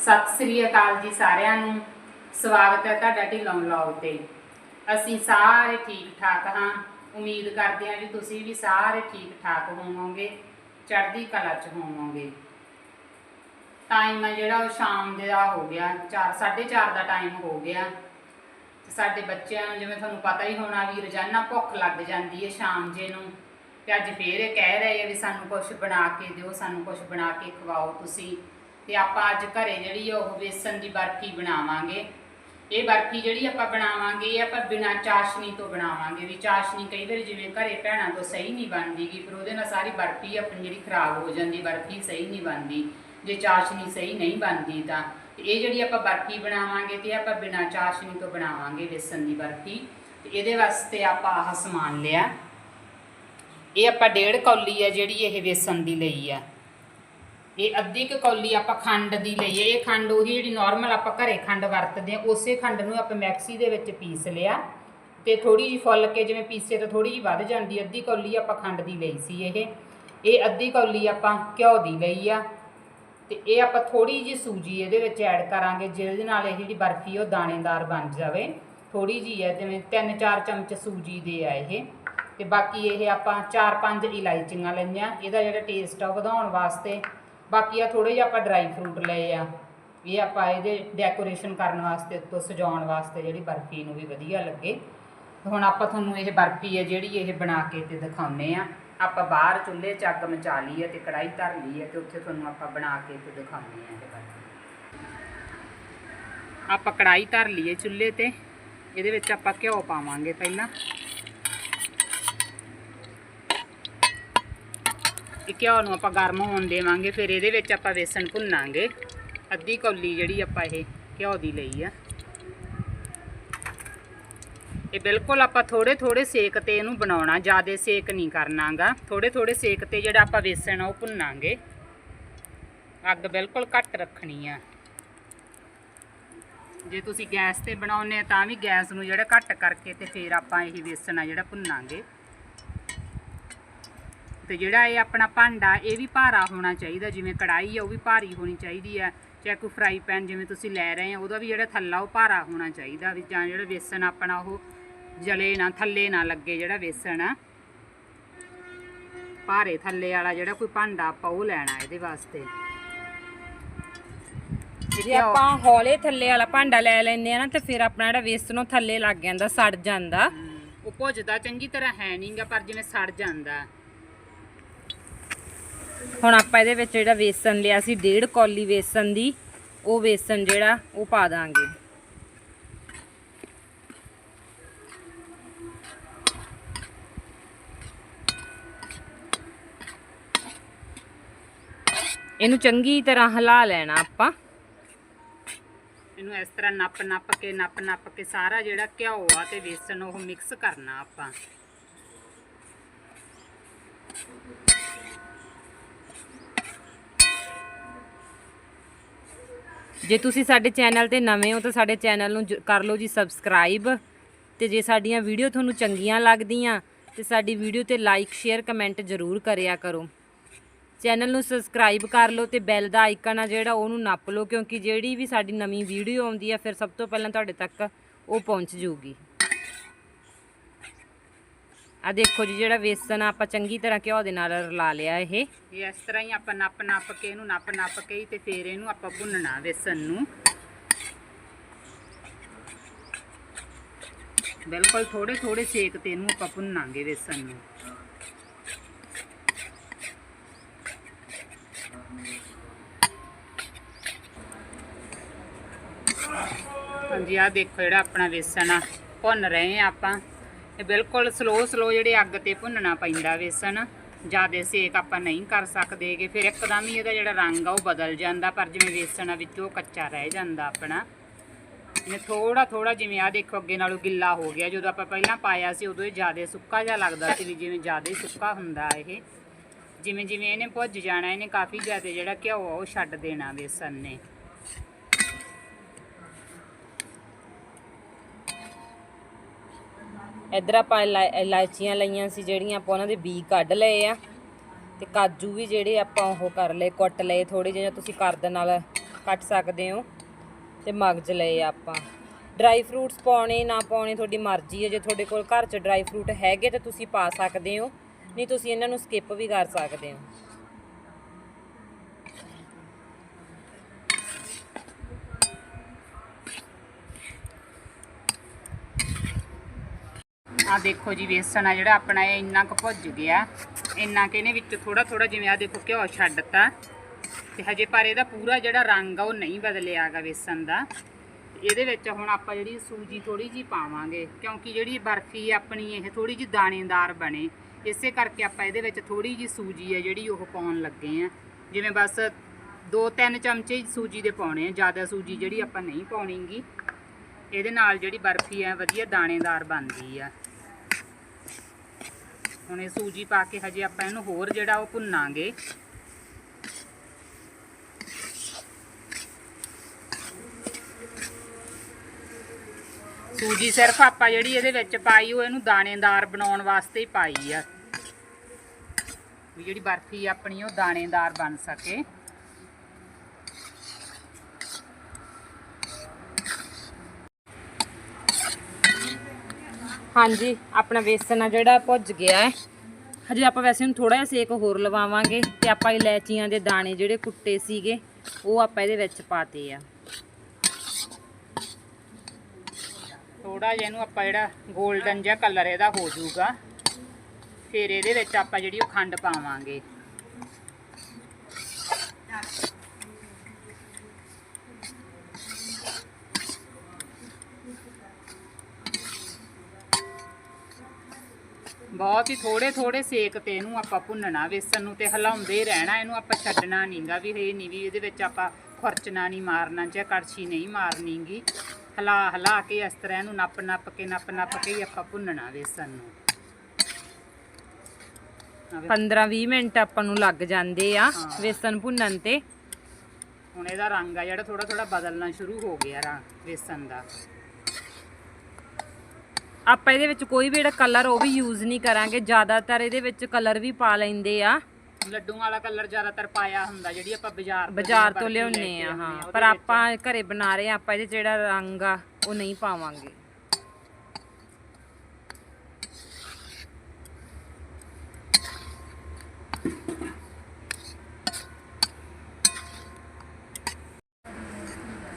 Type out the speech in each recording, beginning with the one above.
ਸਤਿ ਸ੍ਰੀ ਅਕਾਲ ਜੀ ਸਾਰਿਆਂ ਨੂੰ। ਸਵਾਗਤ ਹੈ ਤੁਹਾਡਾ ਢਿੱਲੋਂ ਵਲੌਗ ਤੇ। ਅਸੀਂ ਸਾਰੇ ਠੀਕ ਠਾਕ ਹਾਂ। ਉਮੀਦ ਕਰਦੇ ਹਾਂ ਵੀ ਤੁਸੀਂ ਵੀ ਸਾਰੇ ਠੀਕ ਠਾਕ ਹੋਵੋਗੇ, ਚੜ੍ਹਦੀ ਕਲਾ ਚ ਹੋਵੋਗੇ। ਟਾਈਮ ਹੈ ਜਿਹੜਾ ਉਹ ਸ਼ਾਮ ਦੇ ਦਾ ਹੋ ਗਿਆ 4 4:30 ਦਾ ਟਾਈਮ ਹੋ ਗਿਆ। ਤੇ ਸਾਡੇ ਬੱਚਿਆਂ ਨੂੰ ਜਿਵੇਂ ਤੁਹਾਨੂੰ ਪਤਾ ਹੀ ਹੋਣਾ ਵੀ ਰੋਜ਼ਾਨਾ ਭੁੱਖ ਲੱਗ ਜਾਂਦੀ ਹੈ ਸ਼ਾਮ ਜੇ ਨੂੰ। ਤੇ ਅੱਜ ਫੇਰ ਇਹ ਕਹਿ ਰਹੇ ਆ ਵੀ ਸਾਨੂੰ ਕੁਝ ਬਣਾ ਕੇ ਦਿਓ, ਸਾਨੂੰ ਕੁਝ ਬਣਾ ਕੇ ਖਵਾਓ ਤੁਸੀਂ। ਤੇ ਆਪਾਂ ਅੱਜ ਘਰੇ ਜਿਹੜੀ ਉਹ ਵੇਸਣ ਦੀ ਬਰਫੀ ਬਣਾਵਾਂਗੇ। ਇਹ ਬਰਫੀ ਜਿਹੜੀ ਆਪਾਂ ਬਣਾਵਾਂਗੇ, ਇਹ ਆਪਾਂ ਬਿਨਾਂ ਚਾਸ਼ਨੀ ਤੋਂ ਬਣਾਵਾਂਗੇ ਵੀ ਚਾਸ਼ਨੀ ਕਈ ਵਾਰ ਜਿਵੇਂ ਘਰੇ ਭੈਣਾਂ ਤੋਂ ਸਹੀ ਨਹੀਂ ਬਣਦੀਗੀ ਫਿਰ ਉਹਦੇ ਨਾਲ ਸਾਰੀ ਬਰਫੀ ਆਪਣੀ ਜਿਹੜੀ ਖਰਾਬ ਹੋ ਜਾਂਦੀ, ਬਰਫੀ ਸਹੀ ਨਹੀਂ ਬਣਦੀ। ਜੇ ਚਾਸ਼ਨੀ ਸਹੀ ਨਹੀਂ ਬਣਦੀ ਤਾਂ ਇਹ ਜਿਹੜੀ ਆਪਾਂ ਬਰਫੀ ਬਣਾਵਾਂਗੇ ਤੇ ਇਹ ਆਪਾਂ ਬਿਨਾਂ ਚਾਸ਼ਨੀ ਤੋਂ ਬਣਾਵਾਂਗੇ ਵੇਸਣ ਦੀ ਬਰਫੀ। ਤੇ ਇਹਦੇ ਵਾਸਤੇ ਆਪਾਂ ਆਹ ਸਮਾਨ ਲਿਆ। ਇਹ ਆਪਾਂ ਡੇਢ ਕੌਲੀ ਆ ਜਿਹੜੀ ਇਹ ਵੇਸਣ ਦੀ ਲਈ ਆ। ਇਹ ਅੱਧੀ ਕੁ ਕੌਲੀ ਆਪਾਂ ਖੰਡ ਦੀ ਲਈ ਹੈ ਇਹ ਖੰਡ ਉਹੀ ਜਿਹੜੀ ਨਾਰਮਲ ਆਪਾਂ ਘਰੇ ਖੰਡ ਵਰਤਦੇ ਆ ਉਸੇ ਖੰਡ ਨੂੰ ਆਪਾਂ ਮਿਕਸੀ ਦੇ ਵਿੱਚ ਪੀਸ ਲਿਆ ਤੇ ਥੋੜੀ ਜਿਹੀ ਫੁੱਲ ਕੇ ਜਿਵੇਂ ਪੀਸੇ ਤਾਂ ਥੋੜੀ ਜਿਹੀ ਵੱਧ ਜਾਂਦੀ ਅੱਧੀ ਕੌਲੀ ਆਪਾਂ ਖੰਡ ਦੀ ਲਈ ਸੀ ਇਹ। ਇਹ ਅੱਧੀ ਕੌਲੀ ਆਪਾਂ ਘਿਓ ਦੀ ਲਈ ਆ ਤੇ ਇਹ ਆਪਾਂ ਥੋੜੀ ਜਿਹੀ ਸੂਜੀ ਇਹਦੇ ਵਿੱਚ ਐਡ ਕਰਾਂਗੇ, ਜਿਹਦੇ ਨਾਲ ਇਹ ਜਿਹੜੀ ਬਰਫੀ ਉਹ ਦਾਣੇਦਾਰ ਬਣ ਜਾਵੇ। ਥੋੜੀ ਜਿਹੀ ਹੈ, ਜਿਵੇਂ 3-4 ਚਮਚ ਸੂਜੀ ਦੇ ਆ ਇਹ। ਤੇ ਬਾਕੀ ਇਹ ਆਪਾਂ 4-5 ਇਲਾਇਚੀਆਂ ਲਈਆਂ ਇਹਦਾ ਜਿਹੜਾ ਟੇਸਟ ਆ ਉਹ ਵਧਾਉਣ ਵਾਸਤੇ ਬਾਕੀ ਆ ਥੋੜੇ ਜਿਹਾ ਆਪਾਂ ਡਰਾਈ ਫਰੂਟ ਲਏ ਆ। ਇਹ ਆਪਾਂ ਇਹਦੇ ਡੈਕੋਰੇਸ਼ਨ ਕਰਨ ਵਾਸਤੇ, ਉੱਤੋਂ ਸਜਾਉਣ ਵਾਸਤੇ ਜਿਹੜੀ ਬਰਫੀ ਨੂੰ ਵੀ ਵਧੀਆ ਲੱਗੇ। ਹੁਣ ਆਪਾਂ ਤੁਹਾਨੂੰ ਇਹ ਬਰਫੀ ਹੈ ਜਿਹੜੀ ਇਹ ਬਣਾ ਕੇ ਤੇ ਦਿਖਾਉਨੇ ਆ। ਆਪਾਂ ਬਾਹਰ ਚੁੱਲ੍ਹੇ 'ਚ ਅੱਗ ਮਚਾ ਲਈ ਹੈ ਤੇ ਕੜਾਈ ਧਰ ਲਈ ਹੈ ਤੇ ਉੱਥੇ ਤੁਹਾਨੂੰ ਆਪਾਂ ਬਣਾ ਕੇ ਤੇ ਦਿਖਾਉਨੇ ਆ ਇਹ ਬਰਫੀ। ਆਪਾਂ ਕੜਾਈ ਧਰ ਲਈਏ ਚੁੱਲ੍ਹੇ ਤੇ। ਇਹਦੇ ਵਿੱਚ ਆਪਾਂ ਘਿਓ ਪਾਵਾਂਗੇ ਪਹਿਲਾਂ। ਇਹ ਘਿਓ ਨੂੰ ਆਪਾਂ ਗਰਮ ਹੋਣ ਦੇਵਾਂਗੇ, ਫਿਰ ਇਹਦੇ ਵਿੱਚ ਆਪਾਂ ਵੇਸਣ ਭੁੰਨਾਂਗੇ। ਅੱਧੀ ਕੌਲੀ ਜਿਹੜੀ ਆਪਾਂ ਇਹ ਘਿਓ ਦੀ ਲਈ ਆ। ਇਹ ਬਿਲਕੁਲ ਆਪਾਂ ਥੋੜੇ ਥੋੜੇ ਸੇਕ ਤੇ ਇਹਨੂੰ ਬਣਾਉਣਾ, ਜ਼ਿਆਦਾ ਸੇਕ ਨਹੀਂ ਕਰਨਾਗਾ। ਥੋੜੇ ਥੋੜੇ ਸੇਕ ਤੇ ਜਿਹੜਾ ਆਪਾਂ ਵੇਸਣ ਆ, ਉਹ ਭੁੰਨਾਂਗੇ। ਅੱਗ ਬਿਲਕੁਲ ਘੱਟ ਰੱਖਣੀ ਆ। ਜੇ ਤੁਸੀਂ ਗੈਸ ਤੇ ਬਣਾਉਨੇ ਤਾਂ ਵੀ ਗੈਸ ਨੂੰ ਜਿਹੜਾ ਘੱਟ ਕਰਕੇ ਤੇ ਫਿਰ ਆਪਾਂ ਇਹ ਵੇਸਣ ਆ ਜਿਹੜਾ ਭੁੰਨਾਂਗੇ। ਤੇ ਜਿਹੜਾ ਇਹ ਆਪਣਾ ਭਾਂਡਾ ਇਹ ਵੀ ਭਾਰਾ ਹੋਣਾ ਚਾਹੀਦਾ ਜਿਵੇਂ ਕੜਾਈ ਆ ਉਹ ਵੀ ਭਾਰੀ ਹੋਣੀ ਚਾਹੀਦੀ ਆ ਚਾਹੇ ਕੋਈ ਫਰਾਈ ਪੈਨ ਜਿਵੇਂ ਤੁਸੀਂ ਲੈ ਰਹੇ ਆ ਉਹਦਾ ਵੀ ਜਿਹੜਾ ਥੱਲਾ ਉਹ ਭਾਰਾ ਹੋਣਾ ਚਾਹੀਦਾ ਵੀ ਜਾਂ ਜਿਹੜਾ ਵੇਸਣ ਆਪਣਾ ਉਹ ਜਲੇ ਨਾ ਥੱਲੇ ਨਾ ਲੱਗੇ ਜਿਹੜਾ ਵੇਸਣ ਆ। ਭਾਰੇ ਥੱਲੇ ਵਾਲਾ ਜਿਹੜਾ ਕੋਈ ਭਾਂਡਾ ਆਪਾਂ ਉਹ ਲੈਣਾ ਇਹਦੇ ਵਾਸਤੇ। ਜੇ ਆਪਾਂ ਹੌਲੇ ਥੱਲੇ ਵਾਲਾ ਭਾਂਡਾ ਲੈ ਲੈਨੇ ਆ ਨਾ ਤੇ ਫਿਰ ਆਪਣਾ ਜਿਹੜਾ ਵੇਸਣ ਉਹ ਥੱਲੇ ਲੱਗ ਜਾਂਦਾ ਸੜ ਜਾਂਦਾ। ਉਹ ਭੁੱਜਦਾ ਚੰਗੀ ਤਰ੍ਹਾਂ ਹੈ ਨਹੀਂਗਾ ਪਰ ਜਿਵੇਂ ਸੜ ਜਾਂਦਾ। ਹੁਣ ਆਪਾਂ ਇਹਦੇ ਵਿੱਚ ਜਿਹੜਾ ਵੇਸਣ ਲਿਆ ਸੀ, ਡੇਢ ਕੌਲੀ ਵੇਸਣ ਦੀ, ਉਹ ਵੇਸਣ ਜਿਹੜਾ, ਉਹ ਪਾ ਦਾਂਗੇ। ਇਹਨੂੰ ਚੰਗੀ ਤਰ੍ਹਾਂ ਹਿਲਾ ਲੈਣਾ ਆਪਾਂ। ਇਹਨੂੰ ਇਸ ਤਰ੍ਹਾਂ ਨੱਪ ਨੱਪ ਕੇ ਨੱਪ ਨੱਪ ਕੇ ਸਾਰਾ ਜਿਹੜਾ ਘਿਓ ਆ ਤੇ ਵੇਸਣ, ਉਹ ਮਿਕਸ ਕਰਨਾ ਆਪਾਂ। ਜੇ ਤੁਸੀਂ ਸਾਡੇ ਚੈਨਲ ਤੇ ਨਵੇਂ ਹੋ ਤਾਂ ਸਾਡੇ ਚੈਨਲ ਨੂੰ ਜ- ਕਰ ਲਓ ਜੀ ਸਬਸਕ੍ਰਾਈਬ ਤੇ ਜੇ ਸਾਡੀਆਂ ਵੀਡੀਓ ਤੁਹਾਨੂੰ ਚੰਗੀਆਂ ਲੱਗਦੀਆਂ ਤੇ ਸਾਡੀ ਵੀਡੀਓ ਤੇ ਲਾਈਕ, ਸ਼ੇਅਰ, ਕਮੈਂਟ ਜ਼ਰੂਰ ਕਰਿਆ ਕਰੋ। ਚੈਨਲ ਨੂੰ ਸਬਸਕ੍ਰਾਈਬ ਕਰ ਲਓ ਤੇ ਬੈਲ ਦਾ ਆਈਕਨ ਆ ਜਿਹੜਾ ਉਹਨੂੰ ਨੱਪ ਲਓ ਕਿਉਂਕਿ ਜਿਹੜੀ ਵੀ ਸਾਡੀ ਨਵੀਂ ਵੀਡੀਓ ਆਉਂਦੀ ਆ, ਫਿਰ ਸਭ ਤੋਂ ਪਹਿਲਾਂ ਤੁਹਾਡੇ ਤੱਕ ਉਹ ਪਹੁੰਚ ਜੂਗੀ। ਆ ਦੇਖੋ ਜੀ, ਜਿਹੜਾ ਵੇਸਣ ਆ, ਆਪਾਂ ਚੰਗੀ ਤਰ੍ਹਾਂ ਘਿਓ ਦੇ ਨਾਲ ਰਲਾ ਲਿਆ ਇਹ। ਇਸ ਤਰ੍ਹਾਂ ਹੀ ਆਪਾਂ ਨੱਪ ਨੱਪ ਕੇ ਇਹਨੂੰ ਨੱਪ ਨੱਪ ਕੇ ਤੇ ਫਿਰ ਇਹਨੂੰ ਆਪਾਂ ਭੁੰਨਣਾ ਵੇਸਣ ਨੂੰ। ਬਿਲਕੁਲ ਥੋੜੇ ਥੋੜੇ ਸੇਕ ਤੇ ਇਹਨੂੰ ਆਪਾਂ ਭੁੰਨਾਂਗੇ ਵੇਸਣ ਨੂੰ। ਹਾਂਜੀ ਆ ਦੇਖੋ ਜਿਹੜਾ ਆਪਣਾ ਵੇਸਣ ਆ, ਭੁੰਨ ਰਹੇ ਆ ਆਪਾਂ। ਇਹ ਬਿਲਕੁਲ ਸਲੋ ਸਲੋ ਜਿਹੜੇ ਅੱਗ ਤੇ ਭੁੰਨਣਾ ਪੈਂਦਾ ਵੇਸਣ ਜ਼ਿਆਦਾ ਸੇਕ ਆਪਾਂ ਨਹੀਂ ਕਰ ਸਕਦੇਗੇ ਫਿਰ ਇੱਕਦਮ ਹੀ ਇਹਦਾ ਜਿਹੜਾ ਰੰਗ ਆ ਉਹ ਬਦਲ ਜਾਂਦਾ, ਪਰ ਜਿਵੇਂ ਵੇਸਣ ਆ ਵਿੱਚੋਂ ਕੱਚਾ ਰਹਿ ਜਾਂਦਾ ਆਪਣਾ। ਜਿਵੇਂ ਥੋੜਾ ਥੋੜਾ ਜਿਵੇਂ ਆ ਦੇਖੋ ਅੱਗੇ ਨਾਲੋਂ ਗਿੱਲਾ ਹੋ ਗਿਆ, ਜਦੋਂ ਆਪਾਂ ਪਹਿਲਾਂ ਪਾਇਆ ਸੀ ਉਦੋਂ ਇਹ ਜ਼ਿਆਦਾ ਸੁੱਕਾ ਜਿਹਾ ਲੱਗਦਾ ਸੀ ਵੀ ਜਿਵੇਂ ਜ਼ਿਆਦਾ ਹੀ ਸੁੱਕਾ ਹੁੰਦਾ ਇਹ। ਜਿਵੇਂ ਜਿਵੇਂ ਇਹਨੇ ਭੁੱਜ ਜਾਣਾ, ਇਹਨੇ ਕਾਫੀ ਜ਼ਿਆਦਾ ਜਿਹੜਾ ਘਿਓ ਆ ਉਹ ਛੱਡ ਦੇਣਾ ਵੇਸਣ ਨੇ। ਇੱਧਰ ਆਪਾਂ ਇਲਾ- ਇਲਾਇਚੀਆਂ ਲਈਆਂ ਸੀ, ਜਿਹੜੀਆਂ ਆਪਾਂ ਉਹਨਾਂ ਦੇ ਬੀ ਕੱਢ ਲਏ ਆ। ਤੇ ਕਾਜੂ ਵੀ ਜਿਹੜੇ ਆਪਾਂ ਉਹ ਕਰ ਲਏ, ਕੁੱਟ ਲਏ ਥੋੜੇ ਜਿਹੇ ਤੁਸੀਂ ਕਰਦ ਨਾਲ ਕੱਟ ਸਕਦੇ ਹੋ। ਤੇ ਮਗਜ ਲਏ ਆਪਾਂ। ਡਰਾਈ ਫਰੂਟਸ ਪਾਉਣੇ, ਨਾ ਪਾਉਣੇ, ਤੁਹਾਡੀ ਮਰਜ਼ੀ ਹੈ। ਜੇ ਤੁਹਾਡੇ ਕੋਲ ਘਰ 'ਚ ਡਰਾਈ ਫਰੂਟ ਹੈਗੇ ਤਾਂ ਤੁਸੀਂ ਪਾ ਸਕਦੇ ਹੋ। ਨਹੀਂ, ਤੁਸੀਂ ਇਹਨਾਂ ਨੂੰ ਸਕਿਪ ਵੀ ਕਰ ਸਕਦੇ ਹੋ। ਆ ਦੇਖੋ ਜੀ, ਵੇਸਣ ਆ ਜਿਹੜਾ ਆਪਣਾ ਇਹ ਇੰਨਾ ਕੁ ਭੁੱਜ ਗਿਆ। ਇੰਨਾ ਕਿ ਇਹਨੇ ਵਿੱਚ ਥੋੜਾ ਥੋੜਾ ਜਿਵੇਂ ਆ ਦੇਖੋ ਘਿਓ ਛੱਡਤਾ। ਤੇ ਹਜੇ ਪਰ ਇਹਦਾ ਪੂਰਾ ਜਿਹੜਾ ਰੰਗ ਆ ਉਹ ਨਹੀਂ ਬਦਲਿਆਗਾ ਵੇਸਣ ਦਾ। ਇਹਦੇ ਵਿੱਚ ਹੁਣ ਆਪਾਂ ਜਿਹੜੀ ਸੂਜੀ ਥੋੜੀ ਜੀ ਪਾਵਾਂਗੇ, ਕਿਉਂਕਿ ਜਿਹੜੀ ਬਰਫੀ ਆਪਣੀ ਇਹ ਥੋੜੀ ਜੀ ਦਾਣੇਦਾਰ ਬਣੇ। ਇਸੇ ਕਰਕੇ ਆਪਾਂ ਇਹਦੇ ਵਿੱਚ ਥੋੜੀ ਜੀ ਸੂਜੀ ਆ ਜਿਹੜੀ ਉਹ ਪਾਉਣ ਲੱਗੇ ਆ। ਜਿਵੇਂ ਬਸ 2-3 ਚਮਚੇ ਸੂਜੀ ਦੇ ਪਾਉਣੇ ਆ, ਜ਼ਿਆਦਾ ਸੂਜੀ ਜਿਹੜੀ ਆਪਾਂ ਨਹੀਂ ਪਾਉਣੀਗੀ। ਇਹਦੇ ਨਾਲ ਜਿਹੜੀ ਬਰਫੀ ਆ ਵਧੀਆ ਦਾਣੇਦਾਰ ਬਣਦੀ ਆ। ਹੁਣ ਇਹ ਸੂਜੀ ਪਾ ਕੇ ਹਜੇ ਆਪਾਂ ਇਹਨੂੰ ਹੋਰ ਜਿਹੜਾ ਉਹ ਭੁੰਨਾਂਗੇ। ਸੂਜੀ ਸਿਰਫ ਆਪਾਂ ਜਿਹੜੀ ਇਹਦੇ ਵਿੱਚ ਪਾਈ, ਉਹ ਇਹਨੂੰ ਦਾਣੇਦਾਰ ਬਣਾਉਣ ਵਾਸਤੇ ਹੀ ਪਾਈ ਆ। ਵੀ ਜਿਹੜੀ ਬਰਫੀ ਆਪਣੀ, ਉਹ ਦਾਣੇਦਾਰ ਬਣ ਸਕੇ। ਹਾਂਜੀ, ਆਪਣਾ ਵੇਸਣ ਆ ਜਿਹੜਾ ਭੁੱਜ ਗਿਆ ਹੈ। ਹਜੇ ਆਪਾਂ ਵੈਸੇ ਨੂੰ ਥੋੜਾ ਜਿਹਾ ਸੇਕ ਹੋਰ ਲਵਾਵਾਂਗੇ ਤੇ ਆਪਾਂ ਇਲਾਇਚੀਆਂ ਦੇ ਦਾਣੇ ਜਿਹੜੇ ਕੁੱਟੇ ਸੀਗੇ, ਉਹ ਆਪਾਂ ਇਹਦੇ ਵਿੱਚ ਪਾਤੇ ਆ। ਥੋੜਾ ਜਿਹਾ ਇਹਨੂੰ ਆਪਾਂ ਜਿਹੜਾ 골ਡਨ ਜਿਹਾ ਕਲਰ ਇਹਦਾ ਹੋ ਜਾਊਗਾ। ਫਿਰ ਇਹਦੇ ਵਿੱਚ ਆਪਾਂ ਜਿਹੜੀ ਉਹ ਖੰਡ ਪਾਵਾਂਗੇ। ਬਹੁਤ ਹੀ ਥੋੜੇ ਥੋੜੇ ਸੇਕ ਤੇ ਇਹਨੂੰ ਆਪਾਂ ਭੁੰਨਣਾ ਵੇਸਣ ਨੂੰ ਤੇ ਹਿਲਾਉਂਦੇ ਰਹਿਣਾ ਇਹਨੂੰ ਆਪਾਂ ਛੱਡਣਾ ਨਹੀਂਗਾ ਵੀ ਇਹ ਨਹੀਂ ਵੀ ਇਹਦੇ ਵਿੱਚ ਆਪਾਂ ਖੁਰਚਣਾ ਨਹੀਂ ਮਾਰਨਾ ਜਾਂ ਕੜਛੀ ਨਹੀਂ ਮਾਰਨੀਗੀ। ਹਿਲਾ ਹਿਲਾ ਕੇ ਇਸ ਤਰ੍ਹਾਂ ਇਹਨੂੰ ਨੱਪ ਨੱਪ ਕੇ ਨੱਪ ਨੱਪ ਕੇ ਹੀ ਆਪਾਂ ਭੁੰਨਣਾ ਵੇਸਣ ਨੂੰ। ਆ ਵੇ- 15-20 ਮਿੰਟ ਆਪਾਂ ਨੂੰ ਲੱਗ ਜਾਂਦੇ ਆ। ਵੇਸਣ ਭੁੰਨਣ ਤੇ। ਹੁਣ ਇਹਦਾ ਰੰਗ ਆ ਜਿਹੜਾ ਥੋੜਾ ਥੋੜਾ ਬਦਲਣਾ ਸ਼ੁਰੂ ਹੋ ਗਿਆ ਰੰਗ ਵੇਸਣ ਦਾ। ਆਪਾਂ ਇਹਦੇ ਵਿੱਚ ਕੋਈ ਵੀ ਜਿਹੜਾ ਕਲਰ ਉਹ ਵੀ ਯੂਜ਼ ਨਹੀਂ ਕਰਾਂਗੇ। ਜ਼ਿਆਦਾਤਰ ਇਹਦੇ ਵਿੱਚ ਕਲਰ ਵੀ ਪਾ ਲੈਂਦੇ ਆ। ਲੱਡੂਆਂ ਵਾਲਾ ਕਲਰ ਜ਼ਿਆਦਾਤਰ ਪਾਇਆ ਹੁੰਦਾ ਜਿਹੜੀ ਆਪਾਂ ਬਾਜ਼ਾਰ ਬਾਜ਼ਾਰ ਤੋਂ ਲਿਆਉਨੇ ਆ ਹਾਂ। ਪਰ ਆਪਾਂ ਘਰੇ ਬਣਾ ਰਹੇ ਆ ਆਪਾਂ ਇਹਦੇ ਜਿਹੜਾ ਰੰਗ ਆ ਉਹ ਨਹੀਂ ਪਾਵਾਂਗੇ।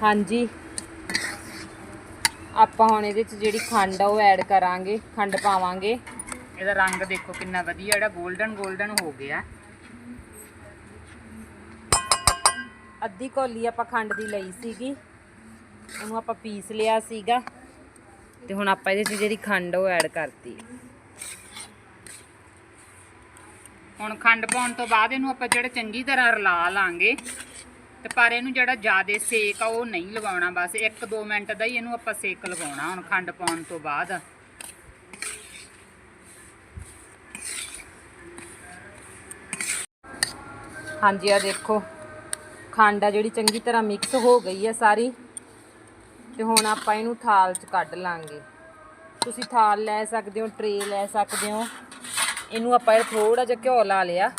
ਹਾਂਜੀ। ਆਪਾਂ ਹੁਣ ਇਹਦੇ 'ਚ ਜਿਹੜੀ ਖੰਡ ਆ ਉਹ ਐਡ ਕਰਾਂਗੇ ਖੰਡ ਪਾਵਾਂਗੇ। ਇਹਦਾ ਰੰਗ ਦੇਖੋ ਕਿੰਨਾ ਵਧੀਆ ਜਿਹੜਾ 골ਡਨ 골ਡਨ ਹੋ ਗਿਆ। ਅੱਧੀ ਕੌਲੀ ਆਪਾਂ ਖੰਡ ਦੀ ਲਈ ਸੀਗੀ। ਉਹਨੂੰ ਆਪਾਂ ਪੀਸ ਲਿਆ ਸੀਗਾ। ਤੇ ਹੁਣ ਆਪਾਂ ਇਹਦੇ 'ਚ ਜਿਹੜੀ ਖੰਡ ਉਹ ਐਡ ਕਰਤੀ। ਹੁਣ ਖੰਡ ਪਾਉਣ ਤੋਂ ਬਾਅਦ ਇਹਨੂੰ ਆਪਾਂ ਜਿਹੜਾ ਚੰਗੀ ਤਰ੍ਹਾਂ ਰਲਾ ਲਾਂਗੇ ਤੇ ਪਰ ਇਹਨੂੰ ਜਿਹੜਾ ਜ਼ਿਆਦਾ ਸੇਕ ਆ, ਉਹ ਨਹੀਂ ਲਗਾਉਣਾ ਬਸ 1-2 ਮਿੰਟ ਦਾ ਹੀ ਇਹਨੂੰ ਆਪਾਂ ਸੇਕ ਲਗਾਉਣਾ ਹੁਣ ਖੰਡ ਪਾਉਣ ਤੋਂ ਬਾਅਦ। ਹਾਂਜੀ ਆ ਦੇਖੋ, ਖੰਡ ਆ ਜਿਹੜੀ ਚੰਗੀ ਤਰ੍ਹਾਂ ਮਿਕਸ ਹੋ ਗਈ ਆ ਸਾਰੀ। ਤੇ ਹੁਣ ਆਪਾਂ ਇਹਨੂੰ ਥਾਲ 'ਚ ਕੱਢ ਲਾਂਗੇ। ਤੁਸੀਂ ਥਾਲ ਲੈ ਸਕਦੇ ਹੋ, ਟਰੇ ਲੈ ਸਕਦੇ ਹੋ। ਇਹਨੂੰ ਆਪਾਂ ਇਹ ਥੋੜਾ ਜਿਹਾ ਘਿਓ ਲਾ ਲਿਆ।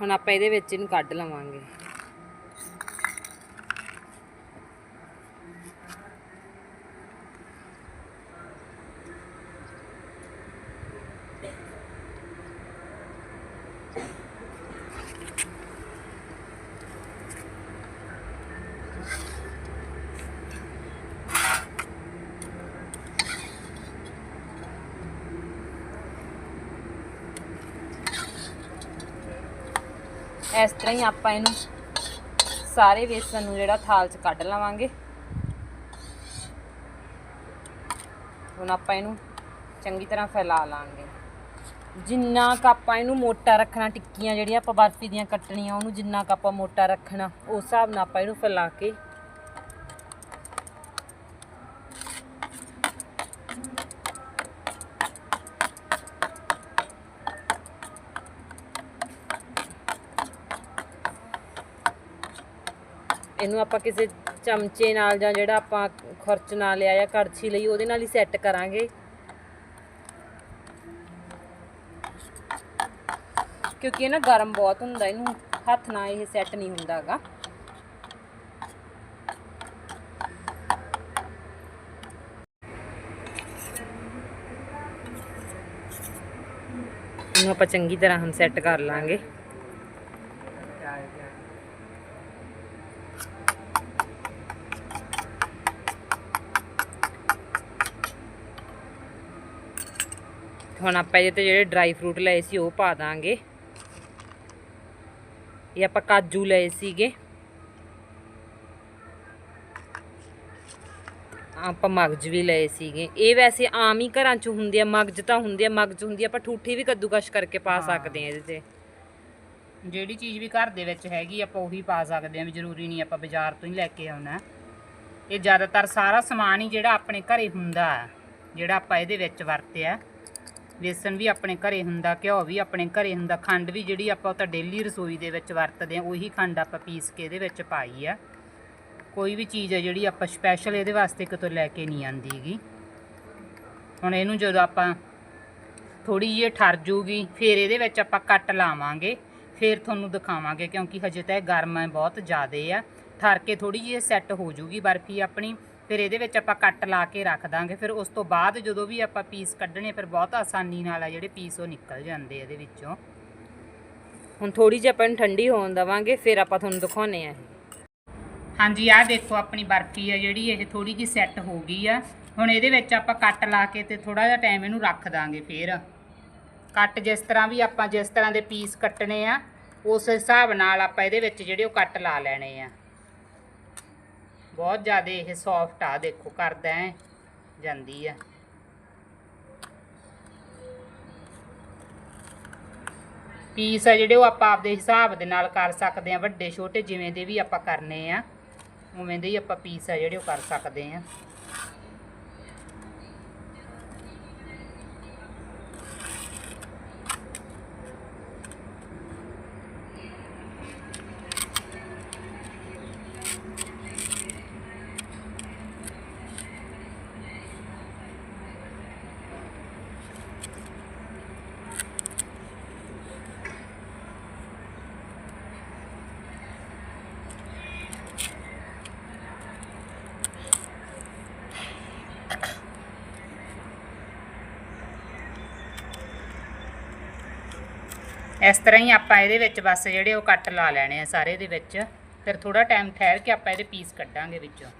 ਹੁਣ ਆਪਾਂ ਇਹਦੇ ਵਿੱਚ ਇਹਨੂੰ ਕੱਢ ਲਵਾਂਗੇ। ਇਸ ਤਰ੍ਹਾਂ ਹੀ ਆਪਾਂ ਇਹਨੂੰ ਸਾਰੇ ਵੇਸਣ ਨੂੰ ਜਿਹੜਾ ਥਾਲ 'ਚ ਕੱਢ ਲਵਾਂਗੇ। ਹੁਣ ਆਪਾਂ ਇਹਨੂੰ ਚੰਗੀ ਤਰ੍ਹਾਂ ਫੈਲਾ ਲਾਂਗੇ। ਜਿੰਨਾ ਕੁ ਆਪਾਂ ਇਹਨੂੰ ਮੋਟਾ ਰੱਖਣਾ, ਟਿੱਕੀਆਂ ਜਿਹੜੀਆਂ ਆਪਾਂ ਬਰਫੀ ਦੀਆਂ ਕੱਟਣੀਆਂ, ਉਹਨੂੰ ਜਿੰਨਾ ਕੁ ਆਪਾਂ ਮੋਟਾ ਰੱਖਣਾ, ਉਸ ਹਿਸਾਬ ਨਾਲ ਆਪਾਂ ਇਹਨੂੰ ਫੈਲਾ ਕੇ ਇਹਨੂੰ ਆਪਾਂ ਕਿਸੇ ਚਮਚੇ ਨਾਲ ਜਾਂ ਜਿਹੜਾ ਆਪਾਂ ਖੁਰਚ ਨਾਲ ਲਿਆ ਜਾਂ ਕੜਛੀ ਲਈ, ਉਹਦੇ ਨਾਲ ਹੀ ਸੈੱਟ ਕਰਾਂਗੇ। ਕਿਉਂਕਿ ਇਹ ਨਾ ਗਰਮ ਬਹੁਤ ਹੁੰਦਾ, ਇਹਨੂੰ ਹੱਥ ਨਾਲ ਇਹ ਸੈੱਟ ਨਹੀਂ ਹੁੰਦਾਗਾ। ਇਹਨੂੰ ਆਪਾਂ ਚੰਗੀ ਤਰ੍ਹਾਂ ਹਮ ਸੈੱਟ ਕਰ ਲਾਂਗੇ। ਹੁਣ ਆਪਾਂ ਇਹਦੇ ਤੇ ਜਿਹੜੇ ਡਰਾਈ ਫਰੂਟ ਲਏ ਸੀ ਉਹ ਪਾ ਦਾਂਗੇ। ਇਹ ਆਪਾਂ ਕਾਜੂ ਲਏ ਸੀਗੇ। ਆਪਾਂ ਮਗਜ ਵੀ ਲਏ ਸੀਗੇ। ਇਹ ਵੈਸੇ ਆਮ ਹੀ ਘਰਾਂ 'ਚ ਹੁੰਦੇ ਆ ਮਗਜ ਤਾਂ ਹੁੰਦੇ ਆ ਮਗਜ ਹੁੰਦੀ ਆ ਆਪਾਂ ਠੂਠੀ ਵੀ ਕੱਦੂਕਸ਼ ਕਰਕੇ ਪਾ ਸਕਦੇ ਆ ਇਹਦੇ ਤੇ। ਜਿਹੜੀ ਚੀਜ਼ ਵੀ ਘਰ ਦੇ ਵਿੱਚ ਹੈਗੀ ਆਪਾਂ ਉਹੀ ਪਾ ਸਕਦੇ ਹਾਂ ਵੀ ਜ਼ਰੂਰੀ ਨਹੀਂ ਆਪਾਂ ਬਾਜ਼ਾਰ ਤੋਂ ਹੀ ਲੈ ਕੇ ਆਉਣਾ। ਇਹ ਜ਼ਿਆਦਾਤਰ ਸਾਰਾ ਸਮਾਨ ਹੀ ਜਿਹੜਾ ਆਪਣੇ ਘਰੇ ਹੁੰਦਾ ਹੈ, ਜਿਹੜਾ ਆਪਾਂ ਇਹਦੇ ਵਿੱਚ ਵਰਤਿਆ। ਵੇਸਣ ਵੀ ਆਪਣੇ ਘਰੇ ਹੁੰਦਾ, ਘਿਓ ਵੀ ਆਪਣੇ ਘਰੇ ਹੁੰਦਾ, ਖੰਡ ਵੀ ਜਿਹੜੀ ਆਪਾਂ ਉਹ ਤਾਂ ਡੇਲੀ ਰਸੋਈ ਦੇ ਵਿੱਚ ਵਰਤਦੇ ਆ ਉਹੀ ਖੰਡ ਆਪਾਂ ਪੀਸ ਕੇ ਇਹਦੇ ਵਿੱਚ ਪਾਈ ਆ। ਕੋਈ ਵੀ ਚੀਜ਼ ਹੈ ਜਿਹੜੀ ਆਪਾਂ ਸਪੈਸ਼ਲ ਇਹਦੇ ਵਾਸਤੇ ਕਿਤੋਂ ਲੈ ਕੇ ਨਹੀਂ ਆਂਦੀਗੀ ਹੁਣ ਇਹਨੂੰ ਜਦੋਂ ਆਪਾਂ ਥੋੜੀ ਜਿਹੀ ਠਰ ਜੂਗੀ, ਫਿਰ ਇਹਦੇ ਵਿੱਚ ਆਪਾਂ ਕੱਟ ਲਾਵਾਂਗੇ, ਫਿਰ ਤੁਹਾਨੂੰ ਦਿਖਾਵਾਂਗੇ ਕਿਉਂਕਿ ਹਜੇ ਤਾਂ ਇਹ ਗਰਮ ਹੈ, ਬਹੁਤ ਜ਼ਿਆਦੇ ਆ। ਠਰ ਕੇ ਥੋੜੀ ਜਿਹੀ ਸੈੱਟ ਹੋ ਜੂਗੀ ਬਰਫੀ ਆਪਣੀ। ਫਿਰ ਇਹਦੇ ਵਿੱਚ ਆਪਾਂ ਕੱਟ ਲਾ ਕੇ ਰੱਖ ਦਾਂਗੇ। ਫਿਰ ਉਸ ਤੋਂ ਬਾਅਦ ਜਦੋਂ ਵੀ ਆਪਾਂ ਪੀਸ ਕੱਢਣੇ, ਫਿਰ ਬਹੁਤ ਆਸਾਨੀ ਨਾਲ ਆ ਜਿਹੜੇ ਪੀਸ ਉਹ ਨਿਕਲ ਜਾਂਦੇ ਆ ਇਹਦੇ ਵਿੱਚੋਂ। ਹੁਣ ਥੋੜੀ ਜਿਹੀ ਆਪਾਂ ਨੂੰ ਠੰਡੀ ਹੋਣ ਦਵਾਂਗੇ, ਫਿਰ ਆਪਾਂ ਤੁਹਾਨੂੰ ਦਿਖਾਉਨੇ ਆ ਹਾਂਜੀ, ਆਹ ਦੇਖੋ ਆਪਣੀ ਬਰਫੀ ਆ ਜਿਹੜੀ, ਇਹ ਥੋੜੀ ਜਿਹੀ ਸੈੱਟ ਹੋ ਗਈ ਆ। ਹੁਣ ਇਹਦੇ ਵਿੱਚ ਆਪਾਂ ਕੱਟ ਲਾ ਕੇ ਤੇ ਥੋੜਾ ਜਿਹਾ ਟਾਈਮ ਇਹਨੂੰ ਰੱਖ ਦਾਂਗੇ ਫਿਰ। ਕੱਟ ਜਿਸ ਤਰ੍ਹਾਂ ਵੀ ਆਪਾਂ ਜਿਸ ਤਰ੍ਹਾਂ ਦੇ ਪੀਸ ਕੱਟਣੇ ਆ, ਉਸ ਹਿਸਾਬ ਨਾਲ ਆਪਾਂ ਇਹਦੇ ਵਿੱਚ ਜਿਹੜੇ ਉਹ ਕੱਟ ਲਾ ਲੈਣੇ ਆ। ਬਹੁਤ ਜ਼ਿਆਦਾ ਇਹ ਸੌਫਟ ਆ, ਦੇਖੋ ਕਰਦਾ ਹੈ ਜਾਂਦੀ ਆ। ਪੀਸ ਆ ਜਿਹੜੇ ਉਹ ਆਪਾਂ ਆਪਦੇ ਹਿਸਾਬ ਦੇ ਨਾਲ ਕਰ ਸਕਦੇ ਆ, ਵੱਡੇ ਛੋਟੇ ਜਿਵੇਂ ਦੇ ਵੀ ਆਪਾਂ ਕਰਨੇ ਆ, ਉਵੇਂ ਦੇ ਹੀ ਆਪਾਂ ਪੀਸ ਆ ਜਿਹੜੇ ਉਹ ਕਰ ਸਕਦੇ ਆ। ਇਸ ਤਰ੍ਹਾਂ ਹੀ ਆਪਾਂ ਇਹਦੇ ਵਿੱਚ ਬਸ ਜਿਹੜੇ ਉਹ ਕੱਟ ਲਾ ਲੈਣੇ ਆ ਸਾਰੇ ਦੇ ਵਿੱਚ। ਫਿਰ ਥੋੜਾ ਟਾਈਮ ਠਹਿਰ ਕੇ ਆਪਾਂ ਇਹਦੇ ਪੀਸ ਕੱਢਾਂਗੇ ਵਿੱਚੋਂ।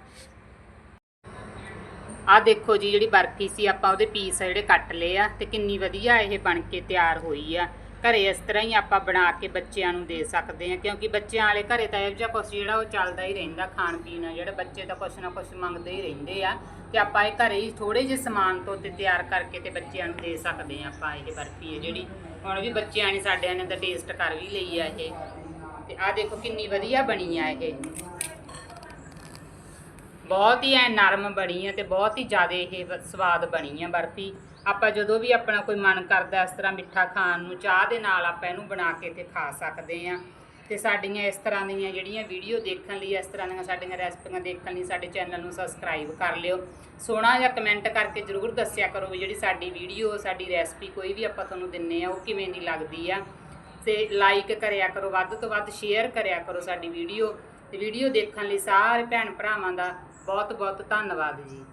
ਆਹ ਦੇਖੋ ਜੀ, ਜਿਹੜੀ ਬਰਫੀ ਸੀ, ਆਪਾਂ ਉਹਦੇ ਪੀਸ ਜਿਹੜੇ ਕੱਟ ਲਏ ਆ ਤੇ ਕਿੰਨੀ ਵਧੀਆ ਇਹ ਬਣ ਕੇ ਤਿਆਰ ਹੋਈ ਆ। ਘਰੇ ਇਸ ਤਰ੍ਹਾਂ ਹੀ ਆਪਾਂ ਬਣਾ ਕੇ ਬੱਚਿਆਂ ਨੂੰ ਦੇ ਸਕਦੇ ਆ, ਕਿਉਂਕਿ ਬੱਚਿਆਂ ਵਾਲੇ ਘਰੇ ਤਾਂ ਇਹੋ ਜਿਹਾ ਕੁਛ ਜਿਹੜਾ ਉਹ ਚੱਲਦਾ ਹੀ ਰਹਿੰਦਾ ਖਾਣ ਪੀਣ ਜਿਹੜਾ ਬੱਚੇ ਤਾਂ ਕੁਛ ਨਾ ਕੁਛ ਮੰਗਦੇ ਹੀ ਰਹਿੰਦੇ ਆ। ਤੇ ਆਪਾਂ ਇਹ ਘਰੇ ਹੀ ਥੋੜੇ ਜਿਹੇ ਸਮਾਨ ਤੋਂ ਤੇ ਤਿਆਰ ਕਰਕੇ ਤੇ ਬੱਚਿਆਂ ਨੂੰ ਦੇ ਸਕਦੇ ਆ ਆਪਾਂ ਇਹ ਬਰਫੀ ਹੈ ਜਿਹੜੀ। ਹੁਣ ਵੀ ਬੱਚਿਆਂ ਨੇ ਸਾਡਿਆਂ ਨੇ ਤਾਂ ਟੇਸਟ ਕਰ ਵੀ ਲਈ ਆ ਇਹ। ਤੇ ਆਹ ਦੇਖੋ ਕਿੰਨੀ ਵਧੀਆ ਬਣੀ ਆ ਇਹ। ਬਹੁਤ ਹੀ ਐ ਨਰਮ ਬਣੀ ਆ ਤੇ ਬਹੁਤ ਹੀ ਜ਼ਿਆਦਾ ਇਹ ਸਵਾਦ ਬਣੀ ਆ ਬਰਫੀ। ਆਪਾਂ ਜਦੋਂ ਵੀ ਆਪਣਾ ਕੋਈ ਮਨ ਕਰਦਾ ਇਸ ਤਰ੍ਹਾਂ ਮਿੱਠਾ ਖਾਣ ਨੂੰ, ਚਾਹ ਦੇ ਨਾਲ ਆਪਾਂ ਇਹਨੂੰ ਬਣਾ ਕੇ ਤੇ ਖਾ ਸਕਦੇ ਆ। ਤੇ ਸਾਡੀਆਂ ਇਸ ਤਰ੍ਹਾਂ ਦੀਆਂ ਜਿਹੜੀਆਂ ਵੀਡੀਓ ਦੇਖਣ ਲਈ, ਇਸ ਤਰ੍ਹਾਂ ਦੀਆਂ ਸਾਡੀਆਂ ਰੈਸਪੀਆਂ ਦੇਖਣ ਲਈ ਸਾਡੇ ਚੈਨਲ ਨੂੰ ਸਬਸਕ੍ਰਾਈਬ ਕਰ ਲਿਓ। ਸੋਹਣਾ ਜਿਹਾ ਕਮੈਂਟ ਕਰਕੇ ਜਰੂਰ ਦੱਸਿਆ ਕਰੋ ਵੀ ਜਿਹੜੀ ਸਾਡੀ ਵੀਡੀਓ ਸਾਡੀ ਰੈਸਪੀ ਕੋਈ ਵੀ ਆਪਾਂ ਤੁਹਾਨੂੰ ਦਿੰਨੇ ਆ, ਉਹ ਕਿਵੇਂ ਦੀ ਲੱਗਦੀ ਆ। ਤੇ ਲਾਈਕ ਕਰਿਆ ਕਰੋ, ਵੱਧ ਤੋਂ ਵੱਧ ਸ਼ੇਅਰ ਕਰਿਆ ਕਰੋ ਸਾਡੀ ਵੀਡੀਓ ਤੇ ਵੀਡੀਓ ਦੇਖਣ ਲਈ ਸਾਰੇ ਭੈਣ ਭਰਾਵਾਂ ਦਾ ਬਹੁਤ ਬਹੁਤ ਧੰਨਵਾਦ ਜੀ।